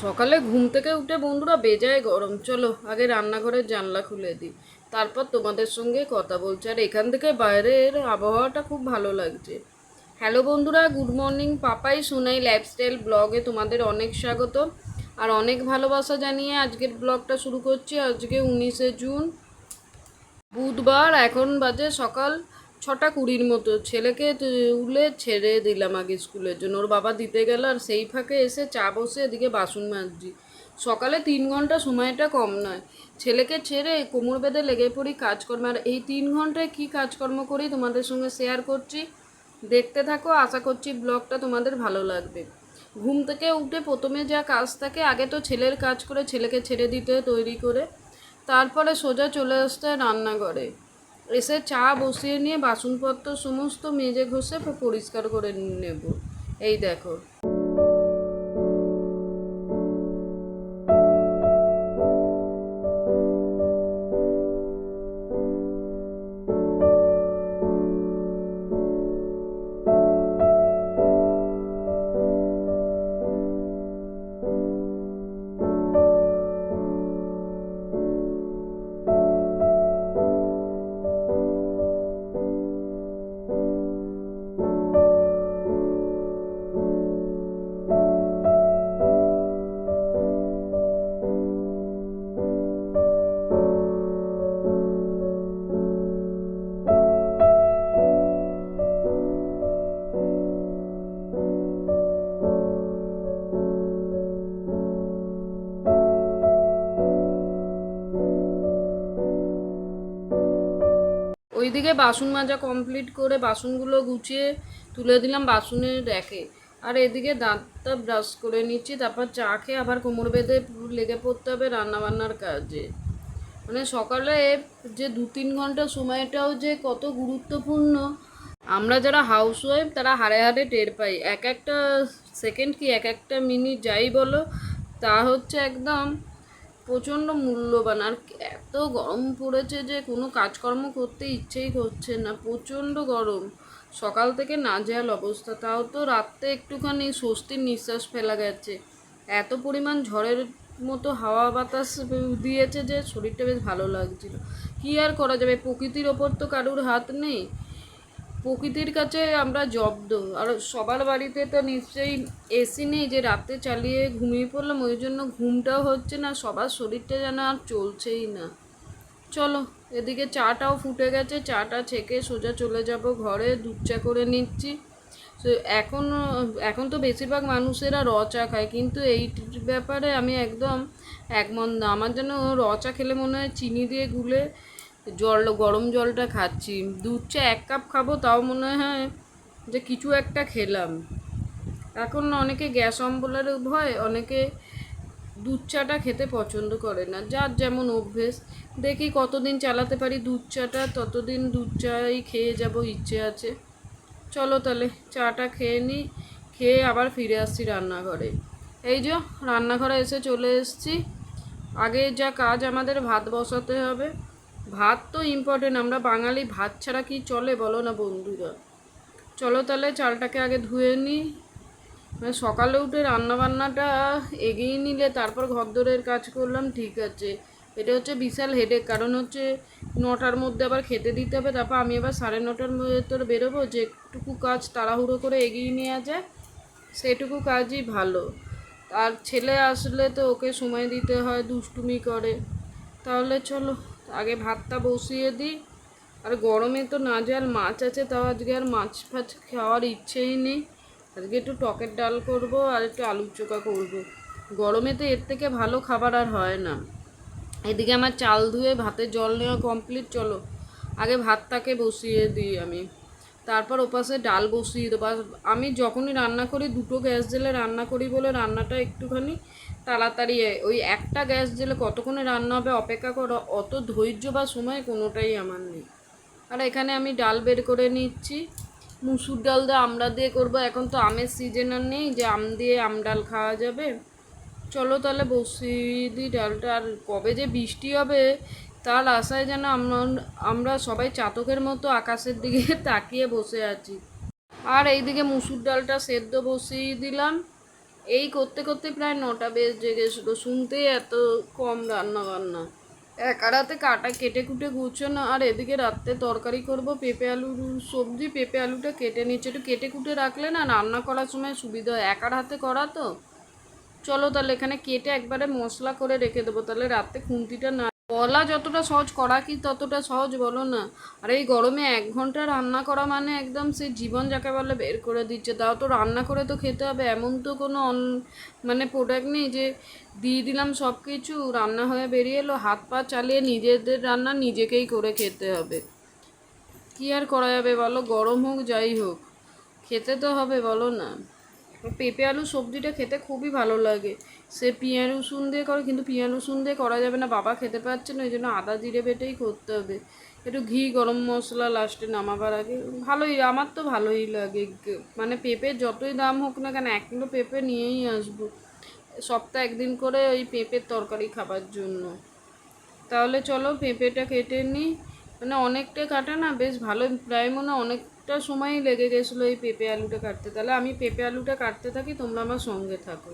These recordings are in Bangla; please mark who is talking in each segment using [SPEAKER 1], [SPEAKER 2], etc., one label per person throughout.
[SPEAKER 1] সকালে ঘুম থেকে উঠে বন্ধুরা বেজায় গরম। চলো, আগে রান্নাঘরের জানলা খুলে দিই। তারপর তোমাদের সঙ্গে কথা বলছি। আর এখান থেকে বাইরের আবহাওয়াটা খুব ভালো লাগছে। হ্যালো বন্ধুরা, good morning. Papai Sonai lifestyle ব্লগে তোমাদের অনেক স্বাগত। আর অনেক ভালোবাসা জানিয়ে আজকের ব্লগটা শুরু করছি। আজকে উনিশে জুন, বুধবার। এখন বাজে সকাল ছটা কুড়ির মতো ছেলেকে তুলে ছেড়ে দিলাম আগে স্কুলের জন্য। ওর বাবা দিতে গেল আর সেই ফাঁকে এসে চা বসে এদিকে বাসন মাজছি। সকালে তিন ঘণ্টা সময়টা কম নয়। ছেলেকে ছেড়ে কোমর বেঁধে লেগে পড়ি কাজকর্ম। আর এই তিন ঘন্টায় কী কাজকর্ম করি তোমাদের সঙ্গে শেয়ার করছি? দেখতে থাকো, আশা করছি ব্লগটা তোমাদের ভালো লাগবে। ঘুম থেকে উঠে প্রথমে যা কাজ থাকে, আগে তো ছেলের কাজ করে ছেলেকে ছেড়ে দিতে তৈরি করে। তারপরে সোজা চলে আসতে রান্নাঘরে। এসে চা বসিয়ে নিয়ে বাসনপত্র সমস্ত মেজে ঘষে পরিষ্কার করে নেব। এই দেখো। ওইদিকে বাসন মাজা কমপ্লিট করে বাসনগুলো গুছিয়ে তুলে দিলাম বাসনের র্যাকে। আর এদিকে দাঁতটা ব্রাশ করে নিচ্ছি, তারপর চা খেয়ে আবার কোমর বেঁধে লেগে পড়তে হবে রান্নাবান্নার কাজে। মানে সকালে যে দু তিন ঘণ্টা সময়টাও যে কত গুরুত্বপূর্ণ। আমরা যারা হাউস ওয়াইফ তারা হাড়ে হাড়ে টের পাই। এক একটা সেকেন্ড কি এক একটা মিনিট যাই বলো, তা হচ্ছে একদম প্রচণ্ড মূল্যবান। আর এত গরম পড়েছে যে কোনো কাজকর্ম করতে ইচ্ছেই করছে না, প্রচণ্ড গরম। সকাল থেকে নাজেহাল অবস্থা। তাও তো রাত্রে একটুখানি স্বস্তির নিঃশ্বাস ফেলা গেছে। এত পরিমাণ ঝড়ের মতো হাওয়া বাতাস দিয়েছে যে শরীরটা বেশ ভালো লাগছিল। কী আর করা যাবে? প্রকৃতির ওপর তো কারুর হাত নেই। প্রকৃতির কাছে আমরা জব্দ। আর সবার বাড়িতে তো নিশ্চয়ই এসি নেই যে রাতে চালিয়ে ঘুমিয়ে পড়লাম, ওই জন্য ঘুমটাও হচ্ছে না, সবার শরীরটা যেন আর চলছেই না। চলো, এদিকে চাটাও ফুটে গেছে, চাটা ছেঁকে সোজা চলে যাব ঘরে দুধ চা করে নিচ্ছি। তো এখন এখন তো বেশিরভাগ মানুষেরা র চা খায়, কিন্তু এই ব্যাপারে আমি একদম একমত না। আমার যেন র চা খেলে মনে হয় চিনি দিয়ে গুলে জল, গরম জলটা খাচ্ছি। দুধ চা এক কাপ খাব, তাও মনে হয় যে কিছু একটা খেলাম। এখন অনেকে গ্যাস অম্বলের ভয়, অনেকে দুধ চাটা খেতে পছন্দ করে না। যার যেমন অভ্যেস, দেখি কতদিন চালাতে পারি দুধ চাটা, ততদিন দুধ চাই খেয়ে যাব, ইচ্ছে আছে। চলো তাহলে, চাটা খেয়ে নিই খেয়ে আবার ফিরে আসছি রান্নাঘরে। এই যে, রান্নাঘরে এসে চলে এসেছি। আগে যা কাজ আমাদের ভাত বসাতে হবে ভাত তো ইম্পর্টেন্ট আমরা বাঙালি, ভাত ছাড়া কি চলে বলো না বন্ধুরা? চলো তাহলে চালটাকে আগে ধুয়ে নিই মানে সকালে উঠে রান্নাবান্নাটা এগিয়ে নিলে তারপর ঘরদোরের কাজ করলাম, ঠিক আছে। এটা হচ্ছে বিশাল হেডেক কারণ হচ্ছে নটার মধ্যে আবার খেতে দিতে হবে, তারপর আমি আবার সাড়ে নটার ভেতর বেরোবো যেটুকু কাজ তাড়াহুড়ো করে এগিয়ে নেওয়া যায় সেটুকু কাজই ভালো। আর ছেলে আসলে তো ওকে সময় দিতে হয়, দুষ্টুমি করে। তাহলে চলো। আগে ভাতটা বসিয়ে দিই। আর গরমে তো না যে আর মাছ আছে, তাও আজকে আর মাছ ফাছ খাওয়ার ইচ্ছেই নেই। আজকে একটু টকের ডাল করব আর একটু আলুর চোখা করব। গরমে তো এর থেকে ভালো খাবার আর হয় না। এদিকে আমার চাল ধুয়ে ভাতে জল নেওয়া কমপ্লিট চলো। আগে ভাতটাকে বসিয়ে দিই আমি। তারপর ওপাশে ডাল বসিয়ে দেবো। আমি যখনই রান্না করি, দুটো গ্যাস জেলে রান্না করি বলে রান্নাটা একটুখানি তাড়াতাড়ি ওই একটা গ্যাস জেলে কতক্ষণে রান্না হবে অপেক্ষা করো, অত ধৈর্য বা সময় কোনোটাই আমার নেই। আর এখানে আমি ডাল বের করে নিচ্ছি। মুসুর ডাল দিয়ে আমড়া দিয়ে করব। এখন তো আমের সিজন আর নেই যে আম দিয়ে আম ডাল খাওয়া যাবে। চলো তাহলে বসিয়ে দিই ডালটা। আর কবে যে বৃষ্টি হবে তার আশায় যেন আমরা সবাই চাতকের মতো আকাশের দিকে তাকিয়ে বসে আছি। আর এইদিকে মুসুর ডালটা সেদ্ধ বসিয়ে দিলাম। এই করতে করতে প্রায় নটা বেজে গেছিল। শুনতেই এত কম রান্না বান্না একা রাতে কাটা কেটে কুটে গুছোনো, আর এদিকে রাত্রে তরকারি করব পেঁপে আলুর সবজি, পেঁপে আলুটা কেটে নিচ্ছে একটু কেটে কুটে রাখলে না রান্না করার সময় সুবিধা হয়। একার হাতে করা তো। চলো তাহলে এখানে কেটে একবারে মশলা করে রেখে দেবো। তাহলে রাতে খুন্তিটা না বলা যতটা সহজ করা কি ততটা সহজ বলো না। আর এই গরমে এক ঘণ্টা রান্না করা মানে একদম সে জীবন যাকে বলে বের করে দিচ্ছে। তাও তো রান্না করে তো খেতে হবে। এমন তো কোনো অন- মানে প্রোডাক্ট নেই যে দিয়ে দিলাম সব কিছু রান্না হয়ে বেরিয়ে এলো, হাত পা চালিয়ে নিজেদের রান্না নিজেকেই করে খেতে হবে। কি আর করা যাবে বলো? গরম হোক, যাই হোক, খেতে তো হবে বলো না। পেঁপে, আলু, সবজিটা খেতে খুবই ভালো লাগে। সে পিঁয়াজ রসুন দিয়ে করে, কিন্তু পেঁয়াজ রসুন দিয়ে করা যাবে না। বাবা খেতে পারছে না, ওই জন্য আদা, জিরে বেটেই করতে হবে। একটু ঘি, গরম মশলা লাস্টে নামাবার আগে। ভালোই, আমার তো ভালোই লাগে মানে পেঁপের যতই দাম হোক না কেন, এক কিলো পেঁপে নিয়েই আসব। সপ্তাহে একদিন করে ওই পেঁপের তরকারি খাবার জন্য। তাহলে চলো পেঁপেটা কেটে নিই মানে অনেকটা কাটা না, বেশ ভালো প্রায় মনে হয় অনেকটা সময় লেগে গেছিল এই পেঁপে আলুটা কাটতে। তাহলে আমি পেঁপে আলুটা কাটতে থাকি, তোমরা আমার সঙ্গে থাকো।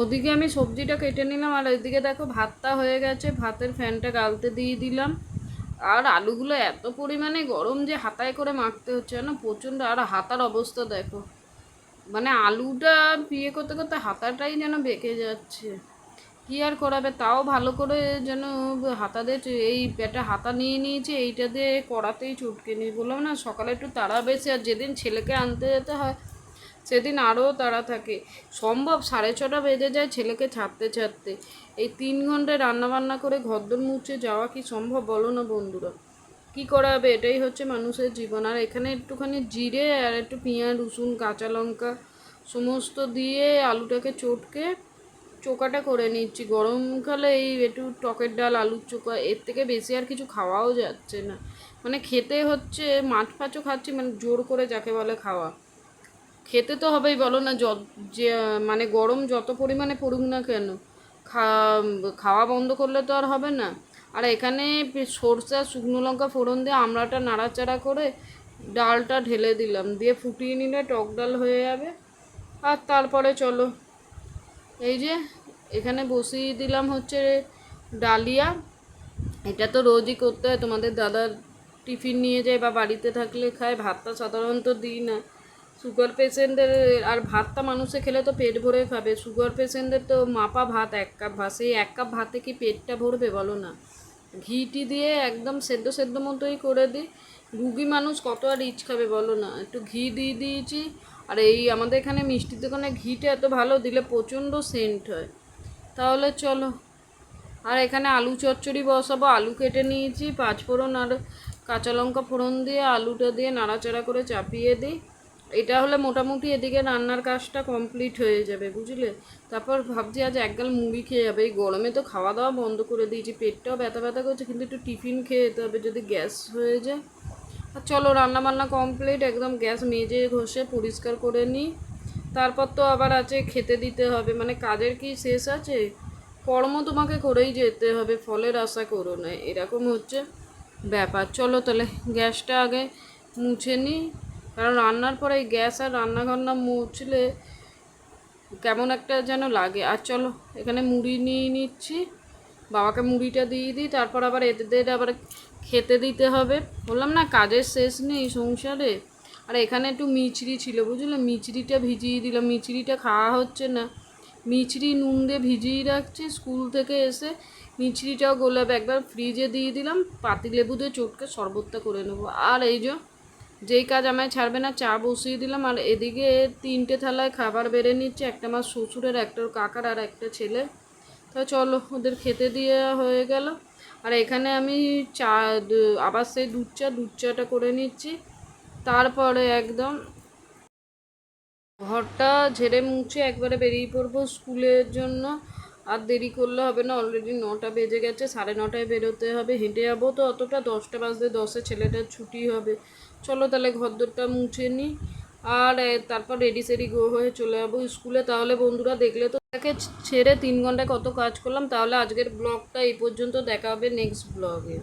[SPEAKER 1] ওদিকে আমি সবজিটা কেটে নিলাম, আর ওইদিকে দেখো ভাতটা হয়ে গেছে। ভাতের ফ্যানটা গালতে দিয়ে দিলাম। আর আলুগুলো এত পরিমাণে গরম যে হাতায় করে মাখতে হচ্ছে না প্রচণ্ড, আর হাতার অবস্থা দেখো। মানে আলুটা বিয়ে করতে করতে হাতাটাই যেন বেঁকে যাচ্ছে। কি আর করাবে তাও ভালো করে যেন হাতা দিয়ে এই একটা হাতা নিয়ে নিয়েছি, এইটা দিয়ে কড়াতেই চুটকে নিয়ে বললাম না, সকালে একটু তাড়া বেশি, আর যেদিন ছেলেকে আনতে যেতে হয় সেদিন আরও তাড়া থাকে। সম্ভব সাড়ে ছটা বেজে যায় ছেলেকে ছাড়তে ছাড়তে। এই তিন ঘন্টায় রান্নাবান্না করে ঘরদোর মুছে যাওয়া কি সম্ভব বলো না বন্ধুরা? কি করা হবে এটাই হচ্ছে মানুষের জীবন। আর এখানে একটুখানি জিরে আর একটু পেঁয়াজ, রসুন, কাঁচা লঙ্কা সমস্ত দিয়ে আলুটাকে চটকে চোকাটা করে নিচ্ছি। গরমকালে এই একটু টকের ডাল, আলুর চোকা এর থেকে বেশি আর কিছু খাওয়াও যাচ্ছে না। মানে খেতে হচ্ছে, মাছ ফাছও খাচ্ছি মানে জোর করে যাকে বলে খাওয়া। খেতে তো হবেই, বলো না, যত যে মানে গরম যত পরিমাণে পড়ুক না কেন খাওয়া বন্ধ করলে তো আর হবে না। আর এখানে সরষা শুকনো লঙ্কা ফোড়ন দিয়ে আমড়াটা নাড়াচাড়া করে ডালটা ঢেলে দিলাম, দিয়ে ফুটিয়ে নিলে টক ডাল হয়ে যাবে। আর তারপরে চলো, এই যে এখানে বসিয়ে দিলাম হচ্ছে ডালিয়া। এটা তো রোজই করতে হয়, তোমাদের দাদার টিফিন নিয়ে যায় বা বাড়িতে থাকলে খায়, ভাতটা সাধারণত দিই না। সুগার পেশেন্টদের আর ভাতটা মানুষে খেলে তো পেট ভরে খাবে। সুগার পেশেন্টদের তো মাপা ভাত, এক কাপ ভাত। সেই এক কাপ ভাতে কি পেটটা ভরবে বলো না? ঘিটি দিয়ে একদম সেদ্ধ সেদ্ধ মতোই করে দিই। রুগী মানুষ কত আর রিচ খাবে বলো না? একটু ঘি দিয়ে দিয়েছি। আর এই আমাদের এখানে মিষ্টির দোকানে ঘিটা এত ভালো, দিলে প্রচণ্ড সেন্ট হয়। তাহলে চলো। আর এখানে আলু চচ্চড়ি বসাবো। আলু কেটে নিয়েছি, পাঁচফোড়ন আর কাঁচা লঙ্কা ফোড়ন দিয়ে আলুটা দিয়ে নাড়াচাড়া করে চাপিয়ে দিই। এটা হলে মোটামুটি এদিকে রান্নার কাজটা কমপ্লিট হয়ে যাবে, বুঝলে? তারপর ভাবছি আজ একগাল মুড়ি খেয়ে যাবে। এই গরমে তো খাওয়া দাওয়া বন্ধ করে দিয়েছি, পেটটাও ব্যথা ব্যথা করছে, কিন্তু একটু টিফিন খেয়ে যেতে হবে যদি গ্যাস হয়ে যায়। আর চলো রান্না বান্না কমপ্লিট একদম গ্যাস মেজে ঘষে পরিষ্কার করে নিই। তারপর তো আবার আছে খেতে দিতে হবে মানে কাজের কি শেষ আছে? কর্ম তোমাকে করেই যেতে হবে, ফলের আশা করো না, এরকম হচ্ছে ব্যাপার। চলো তাহলে গ্যাসটা আগে মুছে নিই। কারণ রান্নার পরে এই গ্যাস আর রান্নাঘর না মুছলে কেমন একটা যেন লাগে। আর চলো, এখানে মুড়ি নিয়ে নিচ্ছি। বাবাকে মুড়িটা দিয়ে দিই, তারপর আবার এদের আবার খেতে দিতে হবে। বললাম না, কাজের শেষ নেই সংসারে। আর এখানে একটু মিচড়ি ছিল, বুঝলে? মিচড়িটা ভিজিয়ে দিলাম মিচড়িটা খাওয়া হচ্ছে না। মিচড়ি নুন দিয়ে ভিজিয়ে রাখছি স্কুল থেকে এসে। মিচড়িটাও গোলাপ একবার ফ্রিজে দিয়ে দিলাম, পাতিলেবু দিয়ে চটকে শরবতটা করে নেব। আর এই যে যেই কাজ আমায় ছাড়বে না, চা বসিয়ে দিলাম। আর এদিকে তিনটে থালায় খাবার বেড়ে নিচ্ছে। একটা আমার শ্বশুরের, একটা কাকার আর একটা ছেলে তো চলো, ওদের খেতে দিয়ে হয়ে গেল। আর এখানে আমি চা আবার সেই দুধ চা, দুধ চাটা করে নিচ্ছি। তারপরে একদম ঘরটা ঝেড়ে মুছে একবারে বেরিয়ে পড়ব স্কুলের জন্য। আর দেরি করলে হবে না অলরেডি নটা বেজে গেছে, সাড়ে নটায় বেরোতে হবে। হেঁটে যাব তো অতটা, দশটা বাজতে দশে ছেলেটার ছুটি হবে। চলো তাহলে ঘরদোরটা মুছে নিই আর তারপর রেডি সেডি হয়ে চলে যাব স্কুলে। তাহলে বন্ধুরা দেখলে তো তাকে ছেড়ে তিন ঘন্টায় কত কাজ করলাম। তাহলে আজকের ব্লগটা এই পর্যন্ত। দেখা হবে নেক্সট ব্লগে